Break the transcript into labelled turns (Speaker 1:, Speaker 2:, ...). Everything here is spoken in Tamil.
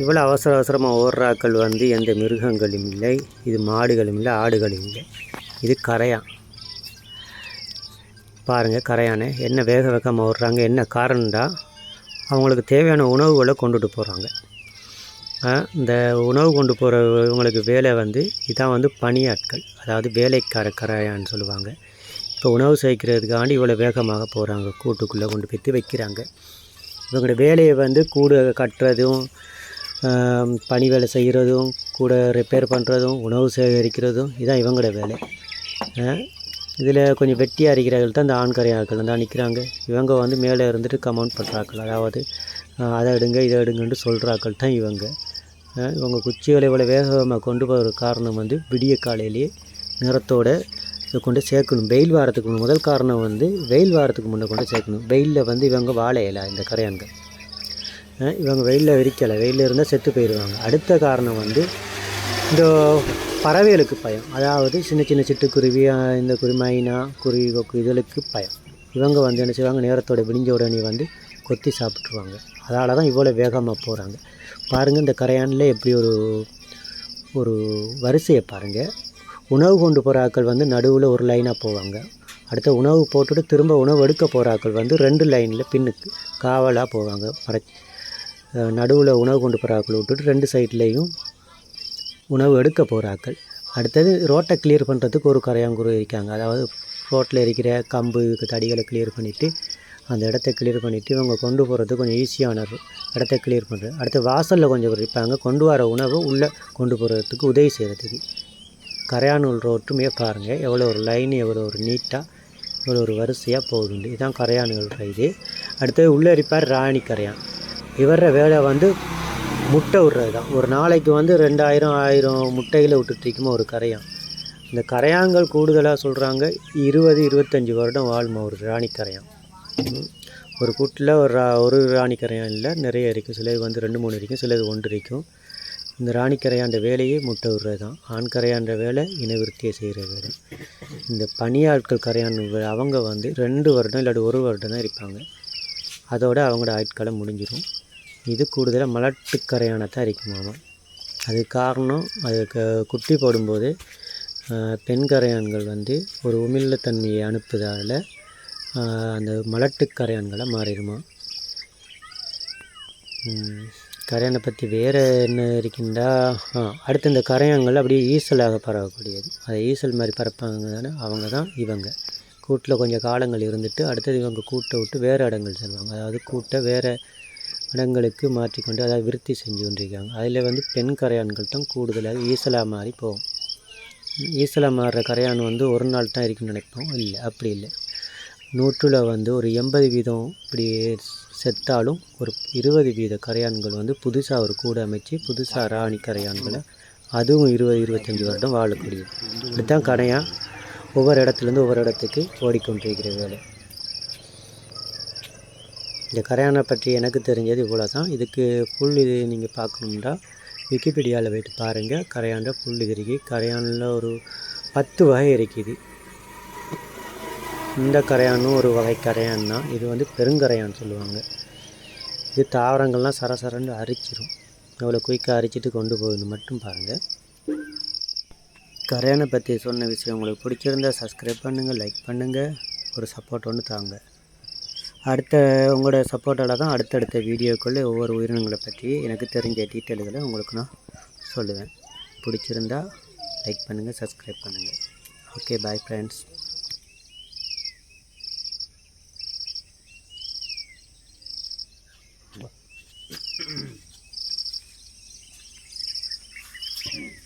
Speaker 1: இவ்வளோ அவசர அவசரமாக ஓடுறாக்கள் வந்து எந்த மிருகங்களும் இல்லை இது மாடுகளும் இல்லை ஆடுகளும் இல்லை. இது கரையான் பாருங்கள் கரையானே. என்ன வேக வேகமாக ஓடுறாங்க என்ன காரணம்டா? அவங்களுக்கு தேவையான உணவுகளை கொண்டுட்டு போகிறாங்க இந்த உணவு கொண்டு போகிற இவங்களுக்கு வேலை வந்து இதான் வந்து பணியாட்கள். அதாவது வேலைக்கார கரையான்னு சொல்லுவாங்க. இப்போ உணவு சேர்க்கிறதுக்காண்டி இவ்வளோ வேகமாக போகிறாங்க கூட்டுக்குள்ளே கொண்டு போய்த்து வைக்கிறாங்க. இவங்களோட வேலையை வந்து கூடு கட்டுறதும் பனி வேலை செய்கிறதும் கூட ரிப்பேர் பண்ணுறதும் உணவு சேகரிக்கிறதும் இதுதான் இவங்களோட வேலை. இதில் கொஞ்சம் வெட்டியாக இருக்கிறவர்கள் தான் இந்த ஆண் ஆட்கள் தான் நிற்கிறாங்க. இவங்க வந்து மேலே இருந்துட்டு கமெண்ட் பண்ணுறாக்கள் அதாவது அதை எடுங்க இதை எடுங்கன்னு சொல்கிறாக்கள் தான் இவங்க. இவங்க குச்சிகளை இவ்வளோ வேகமாக கொண்டு போகிற காரணம் வந்து விடிய காலையிலேயே நிறத்தோட இதை கொண்டு சேர்க்கணும். வெயில் வாரத்துக்கு முன் முதல் காரணம் வந்து வெயில் வாரத்துக்கு முன்னே கொண்டு சேர்க்கணும். வெயிலில் வந்து இவங்க வாழை இலை இந்த கரையான்கள் இவங்க வெயிலில் விரிக்கலை. வெயிலில் இருந்தால் செத்து போயிடுவாங்க. அடுத்த காரணம் வந்து இந்த பறவைகளுக்கு பயம். அதாவது சின்ன சின்ன சிட்டுக்குருவி இந்த குருவி மைனா குருவி கொக்கு இதுகளுக்கு பயம். இவங்க வந்து என்ன செய்வாங்க? நேரத்தோட விடிஞ்ச உடனே வந்து கொத்தி சாப்பிட்ருவாங்க அதனால தான் இவ்வளோ வேகமாக போகிறாங்க பாருங்கள் இந்த கரையானில் எப்படி ஒரு ஒரு வரிசையை பாருங்கள் உணவு கொண்டு போகிற ஆட்கள் வந்து நடுவில் ஒரு லைனாக போவாங்க. அடுத்த உணவு போட்டுட்டு திரும்ப உணவு எடுக்க போகிற ஆட்கள் வந்து ரெண்டு லைனில் பின்னுக்கு காவலாக போவாங்க. மறை நடுவில் உணவு கொண்டு போகிறாக்கள் விட்டுட்டு ரெண்டு சைட்லேயும் உணவு எடுக்க போகிறாக்கள் அடுத்தது ரோட்டை கிளியர் பண்ணுறதுக்கு ஒரு கரையாங்குரு இருக்காங்க. அதாவது ரோட்டில் இருக்கிற கம்பு தடிகளை கிளியர் பண்ணிவிட்டு அந்த இடத்த கிளியர் பண்ணிவிட்டு இவங்க கொண்டு போகிறது கொஞ்சம் ஈஸியான இடத்த கிளியர் பண்ணுறது அடுத்து வாசலில் கொஞ்சம் இருப்பாங்க. கொண்டு வர உணவு உள்ளே கொண்டு போகிறதுக்கு உதவி செய்கிறதுக்கு கரையானூல் ரோட்டுமே பாருங்கள் எவ்வளோ ஒரு லைன் எவ்வளோ ஒரு நீட்டாக இவ்வளோ ஒரு வரிசையாக போகுது. இதுதான் கரையான்கள் இது அடுத்தது உள்ளே இருப்பார் ராணி கரையான் இவர வேலை வந்து முட்டை விடுறது தான். ஒரு நாளைக்கு வந்து ரெண்டாயிரம் ஆயிரம் முட்டைகளை விட்டுட்டு ஒரு கரையான். இந்த கரையான்கள் கூடுதலாக சொல்கிறாங்க இருபது இருபத்தஞ்சி வருடம் வாழுமா ஒரு ராணி கரையான். ஒரு கூட்டில் ஒரு ரா ஒரு ராணி கரையான் இல்லை நிறைய இருக்குது சிலது வந்து ரெண்டு மூணு இருக்கும் சிலது ஒன்று இருக்கும் இந்த ராணி கரையாண்ட வேலையே முட்டை விடுறது தான். ஆண் கரையாண்ட வேலை இனவிருத்தியை செய்கிற வேலை. இந்த பணியாட்கள் கரையான் அவங்க வந்து ரெண்டு வருடம் இல்லாட்டி ஒரு வருடம் தான் இருப்பாங்க. அதோட அவங்களோட ஆட்காலம் முடிஞ்சிடும் இது கூடுதலாக மலட்டு கரையானை தான் இருக்குமாமா. அது காரணம் அதுக்கு குட்டி போடும்போது பெண் கரையான்கள் வந்து ஒரு உமிழ்த்தன்மையை அனுப்புதால் அந்த மலட்டு கரையான்களை மாறிடுமா கரையானை பற்றி வேறு என்ன இருக்கின்றா? அடுத்து இந்த கரையான்கள் அப்படியே ஈசலாக பரவக்கூடியது. அது ஈசல் மாதிரி பறப்பாங்க தானே அவங்க தான் இவங்க. கூட்டில் கொஞ்சம் காலங்கள் இருந்துட்டு அடுத்தது இவங்க கூட்டை விட்டு வேறு இடங்கள் செல்வாங்க. அதாவது கூட்டை வேறு இடங்களுக்கு மாற்றிக்கொண்டு அதாவது விருத்தி செஞ்சு கொண்டிருக்காங்க. அதில் வந்து பெண் கரையான்கள் தான் கூடுதலாக ஈசலாக மாறி போகும். ஈசலாக மாறுற கரையான் வந்து ஒரு நாள் தான் இருக்குன்னு நினைப்போம். இல்லை அப்படி இல்லை. நூற்றில் வந்து ஒரு எண்பது வீதம் இப்படி செத்தாலும் ஒரு இருபது வீத கரையான்கள் வந்து புதுசாக ஒரு கூடு அமைச்சு புதுசாக ராணி கரையான்களை அதுவும் இருபது இருபத்தஞ்சி வருடம் வாழக்கூடியது. இப்படித்தான் கரையான் ஒவ்வொரு இடத்துலேருந்து ஒவ்வொரு இடத்துக்கு ஓடிக்கொண்டிருக்கிற வேலை. இந்த கரையானை பற்றி எனக்கு தெரிஞ்சது இவ்வளோ தான் இதுக்கு புல் இது நீங்கள் பார்க்கணும்னா விக்கிபீடியாவில் போயிட்டு பாருங்கள் கரையாண்ட புல் இது இருக்கு. கரையானில் ஒரு பத்து வகை இருக்குது. இந்த கரையானும் ஒரு வகை கரையான் தான். இது வந்து பெருங்கரையான் சொல்லுவாங்க. இது தாவரங்கள்லாம் சரசரன்னு அரிச்சிடும் எவ்வளோ குயிக்காக அரிச்சிட்டு கொண்டு போகணும் மட்டும் பாருங்கள் கரையானை பற்றி சொன்ன விஷயம் உங்களுக்கு பிடிச்சிருந்தா சப்ஸ்கிரைப் பண்ணுங்கள் லைக் பண்ணுங்கள் ஒரு சப்போர்ட் ஒன்று தாங்க. அடுத்த உங்களோட சப்போர்ட்டால் தான் அடுத்தடுத்த வீடியோக்குள்ளே ஒவ்வொரு உயிரினங்களை பற்றி எனக்கு தெரிஞ்ச டீட்டெயில்களை உங்களுக்கு நான் சொல்லுவேன். பிடிச்சிருந்தா லைக் பண்ணுங்கள் சப்ஸ்கிரைப் பண்ணுங்கள் ஓகே பாய் ஃப்ரெண்ட்ஸ்.